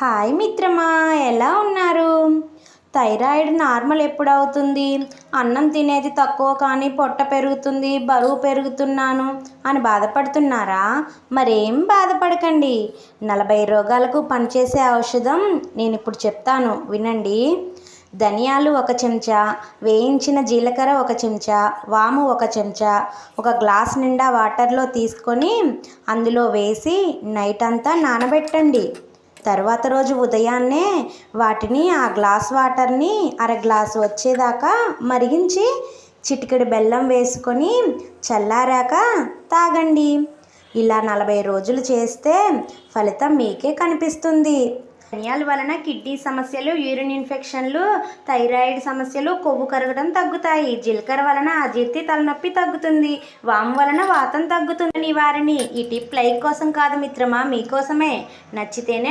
Hi మిత్రమా ఎలా ఉన్నారు? థైరాయిడ్ నార్మల్ ఎప్పుడు అవుతుంది అన్నం తినేది తక్కువ కానీ పొట్ట పెరుగుతుంది బరువు పెరుగుతున్నాను అని బాధపడుతున్నారా? మరేం బాధపడకండి. నలభై రోగాలకు పనిచేసే ఔషధం నేను ఇప్పుడు చెప్తాను వినండి. ధనియాలు ఒక చెంచా వేయించిన జీలకర్ర ఒక చెంచా వాము ఒక చెంచా ఒక గ్లాస్ నిండా వాటర్లో తీసుకొని అందులో వేసి నైట్ అంతా నానబెట్టండి. తర్వాత రోజు ఉదయాన్నే వాటిని ఆ గ్లాస్ వాటర్ని అర గ్లాసు వచ్చేదాకా మరిగించి చిటికెడు బెల్లం వేసుకొని చల్లారాక తాగండి. ఇలా నలభై రోజులు చేస్తే ఫలితం మీకే కనిపిస్తుంది. ధనియాల వలన కిడ్నీ సమస్యలు యూరిన్ ఇన్ఫెక్షన్లు థైరాయిడ్ సమస్యలు కొవ్వు కరగడం తగ్గుతాయి. జీలకర్ర వలన అజీర్తి తలనొప్పి తగ్గుతుంది. వాము వలన వాతం తగ్గుతుంది. నివారిణి ఈ టిప్ లైక్ కోసం కాదు మిత్రమా మీకోసమే. నచ్చితేనే